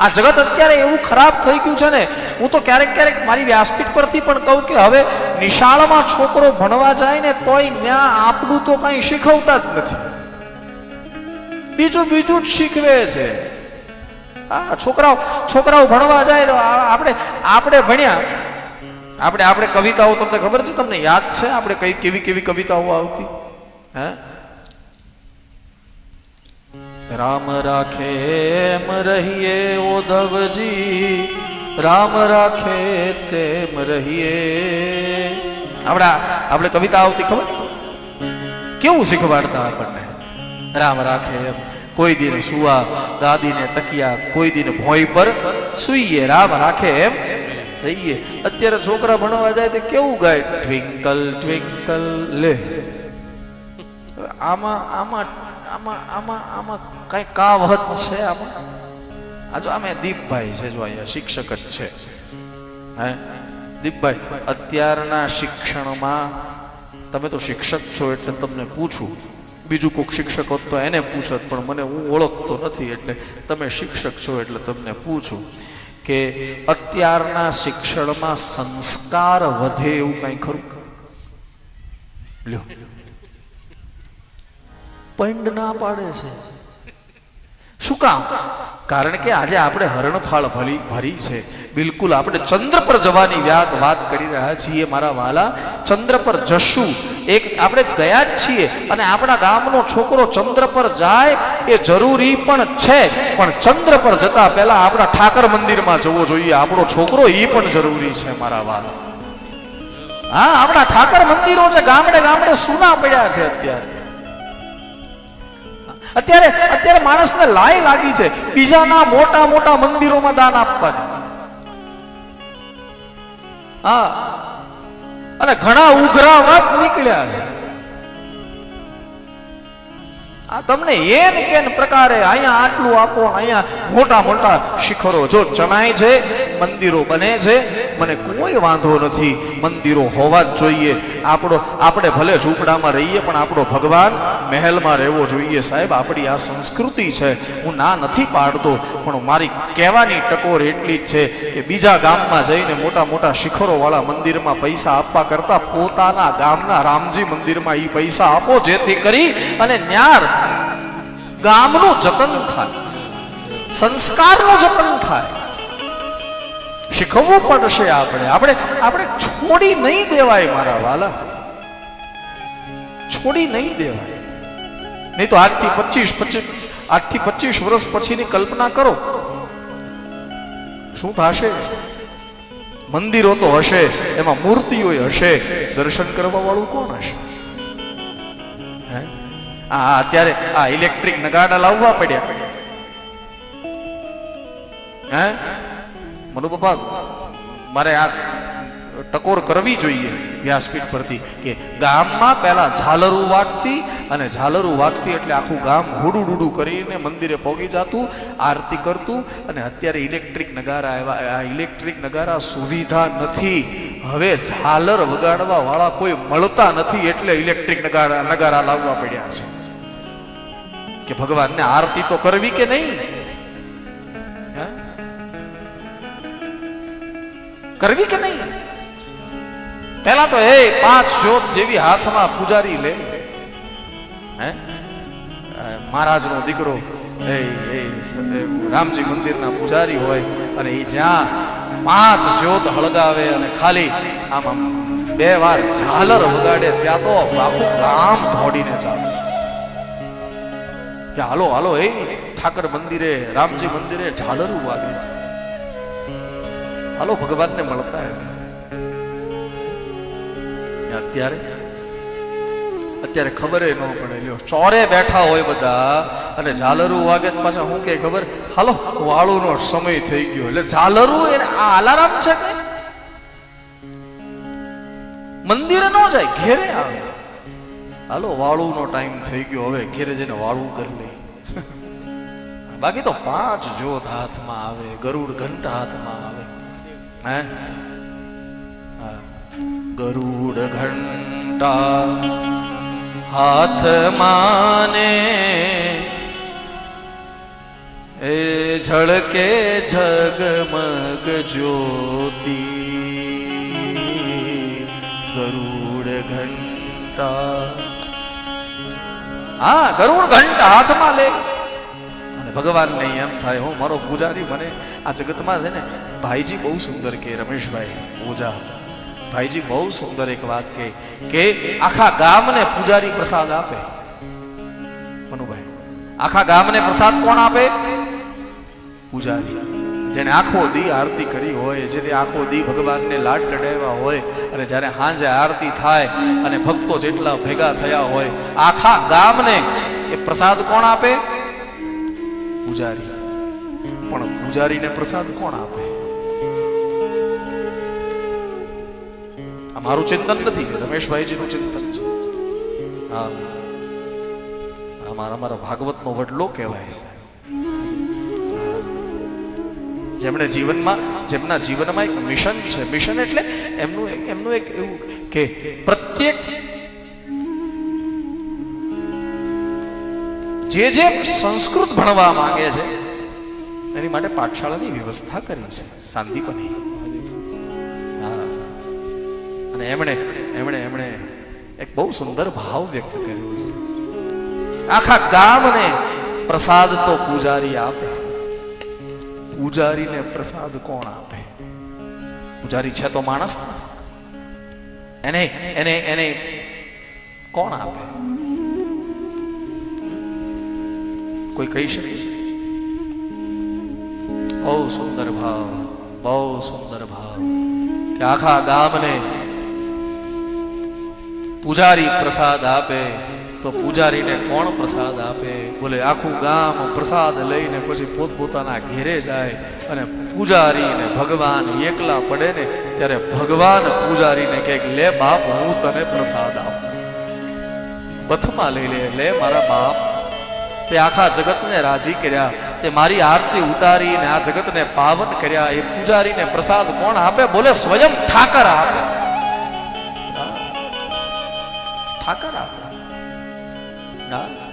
આ જગત અત્યારે એવું ખરાબ થઈ ગયું છે ને, હું તો ક્યારેક ક્યારેક મારી વ્યાસપીઠ પરથી પણ કહું કે હવે નિશાળમાં છોકરો ભણવા જાય ને તોય ત્યાં આપણું તો કંઈ શીખવતા જ નથી. બીજું બીજું જ શીખવે છે. હા, છોકરાઓ છોકરાઓ ભણવા જાય તો આપણે આપણે ભણ્યા. આપણે આપણે કવિતાઓ તમને ખબર છે? તમને યાદ છે? આપણે કઈ કેવી કેવી કવિતાઓ આવતી? હે? રામ રાખે એમ રહીએ ઓધવજી રામ રાખે તેમ રહીએ. આપણા, આપણે કવિતા આવતી ખબર? કેવું શીખવાડતા આપણને? રામ રાખે એમ. કોઈ દિન સુવા, દાદીને તકિયા, કોઈ દિન ભોય પર સુઈએ. રામ રાખે એમ રહીએ. અત્યારે છોકરા ભણવા જાય તો કેવું ગાય? ટ્વિંકલ ટ્વિંકલ લે. આમાં આમાં આમાં આમાં આમાં કઈ કાવહત છે આમાં? આ જો અમે દીપભાઈ છે, જો અહીંયા શિક્ષક જ છે. હે? દીપભાઈ, અત્યારના શિક્ષણમાં તમે તો શિક્ષક છો એટલે તમને પૂછું. બીજું કોઈક શિક્ષક હોત તો એને પૂછત, પણ મને હું ઓળખતો નથી એટલે તમે શિક્ષક છો એટલે તમને પૂછું કે અત્યારના શિક્ષણમાં સંસ્કાર વધે એવું કઈ ખરું? લ્યો. પંડ ના પાડે છે. શું કામ? કારણ કે આજે આપણે હરણફાળ ભરી ભરી છે. બિલકુલ આપણે ચંદ્ર પર જવાની વાત વાત કરી રહ્યા છીએ મારા વાલા. ચંદ્ર પર જશું. એક આપણે ગયા જ છીએ અને આપણા ગામનો છોકરો ચંદ્ર પર જાય એ જરૂરી પણ છે. પણ ચંદ્ર પર જતા પહેલા આપણા ઠાકર મંદિરમાં જવો જોઈએ. આપણો છોકરો એ પણ જરૂરી છે મારા વાલા. હા, આપણા ઠાકર મંદિરો જે ગામડે ગામડે સુના પડ્યા છે અત્યારે. અત્યારે અત્યારે માણસને લાય લાગી છે. બીજાના મોટા મોટા મંદિરોમાં દાન આપવાની. હા. અને ઘણા ઉઘરા વાત નીકળ્યા છે. આ તમને એન કેન પ્રકારે અહીંયા આટલું આપો, અહીંયા મોટા મોટા શિખરો. જો ચણાય છે, મંદિરો બને છે મને કોઈ વાંધો નથી. મંદિરો હોવા જ જોઈએ. આપણો, આપણે ભલે ઝૂંપડામાં રહીએ, પણ આપણો ભગવાન મહેલમાં રહેવો જોઈએ. સાહેબ, આપણી આ સંસ્કૃતિ છે, હું ના નથી પાડતો, પણ મારી કહેવાની ટકોર એટલી જ છે કે બીજા ગામમાં જઈને મોટા મોટા શિખરોવાળા મંદિરમાં પૈસા આપવા કરતાં પોતાના ગામના રામજી મંદિરમાં એ પૈસા આપો, જેથી કરી અને ન્યાર ગામનું જતન થાય. સંસ્કારનું જતન થાય. શીખવવું પડશે આપણે. આપણે આપણે છોડી નહીં દેવાય મારા વાલા. છોડી નહીં દેવાય. નહીં તો આજથી પચીસ પચીસ આજથી પચીસ વર્ષ પછીની કલ્પના કરો. શું થશે? મંદિરો તો હશે, એમાં મૂર્તિઓ હશે. દર્શન કરવા વાળું કોણ હશે? આ અત્યારે આ ઇલેક્ટ્રિક નગાડા લાવવા પડ્યા. હે? મનુ બાપા મારે આ ટકોર કરવી જોઈએ વ્યાસપીઠ પરથી કે ગામમાં પહેલાં ઝાલરું વાગતી અને ઝાલરું વાગતી એટલે આખું ગામ હુડું ડુડું કરીને મંદિરે પહોંચી જતું, આરતી કરતું અને અત્યારે ઇલેક્ટ્રિક નગારા આવ્યા, આ ઇલેક્ટ્રિક નગારા સુવિધા નથી. હવે ઝાલર વગાડવા વાળા કોઈ મળતા નથી એટલે ઇલેક્ટ્રિક નગારા નગારા લાવવા પડ્યા છે. કે ભગવાનને આરતી તો કરવી કે નહીં? કરવી કે નહીં? પહેલા તો એ પાંચ જોત જેવી હાથમાં પૂજારી લે. હે? મહારાજનો દીકરો, એ એ રામજી મંદિરના પૂજારી હોય અને એ જ્યાં પાંચ જોત હળગાવે અને ખાલી આમ બે વાર ઝાલર વગાડે, ત્યાં તો આખું ગામ દોડીને ચાલે. કે હાલો હાલો એ ઠાકર મંદિરે, રામજી મંદિરે ઝાલરું વાગે છે. હાલો, ભગવાનને મળતા અત્યારે? અત્યારે ખબર ન પડે. લ્યો, ચોરે બેઠા હોય બધા, અને ઝાલરું વાગે પાછા શું કે ખબર? હાલો, વાળુનો સમય થઈ ગયો. એટલે ઝાલરું એને આ અલારામ છે કે? મંદિરે ન જાય, ઘેરે આવે. હાલો, વાળુનો ટાઈમ થઈ ગયો. હવે ઘેરે જઈને વાળું કરી લે. બાકી તો પાંચ જોત હાથમાં આવે, ગરુડ ઘંટા હાથમાં આવે. હે હા. ગરુડ ઘંટા હાથ માને એ ઝળકે ઝગમગ જ્યોતિ. ગરુડ ઘંટા હા, ગરુડ ઘંટા હાથમાં લે. અને ભગવાનને એમ થાય, હું મારો પૂજારી મને આ જગતમાં છે ને ભાઈજી બહુ સુંદર કે રમેશભાઈ પૂજા ભાઈજી બહુ સુંદર એક વાત કે કે આખા ગામને પૂજારી પ્રસાદ આપે. મનુભાઈ, આખા ગામને પ્રસાદ કોણ આપે? પૂજારી. જેને આખો દી આરતી કરી હોય જેને આખો દી ભગવાનને લાડ લડાવ્યા હોય, અને જ્યારે સાંજે આરતી થાય અને ભક્તો જેટલા ભેગા થયા હોય, આખા ગામને એ પ્રસાદ કોણ આપે? પૂજારી. પણ પૂજારીને પ્રસાદ કોણ આપે? આ મારું ચિંતન નથી રમેશભાઈજીનું ચિંતન છે. હા. અમારા અમારા ભાગવતનો વડલો કહેવાય છે. જેમણે જીવનમાં જેમના જીવનમાં એક મિશન છે. મિશન એટલે એમનું એમનું એક એવું કે પ્રત્યેક જે જે સંસ્કૃત ભણવા માંગે છે, એની માટે પાઠશાળાની વ્યવસ્થા કરી છે. હા અને એમણે એમણે એમણે એક બહુ સુંદર ભાવ વ્યક્ત કર્યો. છે આખા ગામને પ્રસાદ તો પૂજારી આપે. પૂજારીને પ્રસાદ કોણ આપે? પૂજારી છે તો માણસ? એને એને એને કોણ આપે? કોઈ કહી શકે? બહુ સુંદર ભાવ, બહુ સુંદર ભાવ. કે આખા ગામને પૂજારી પ્રસાદ આપે, તો પૂજારીને કોણ પ્રસાદ આપે? બોલે, આખું ગામ પ્રસાદ લઈને પછી પોતપોતાના ઘેરે જાય અને પૂજારીને ભગવાન એકલા પડે ને, ત્યારે ભગવાન પૂજારીને કહે લે બાપ, હું તને પ્રસાદ આપું. બથમાં લઈ લે લે મારા બાપ, તે આખા જગતને રાજી કર્યા, તે મારી આરતી ઉતારીને આ જગતને પાવન કર્યા, એ પૂજારીને પ્રસાદ કોણ આપે? બોલે, સ્વયં ઠાકર આપે. ઠાકર આપે હા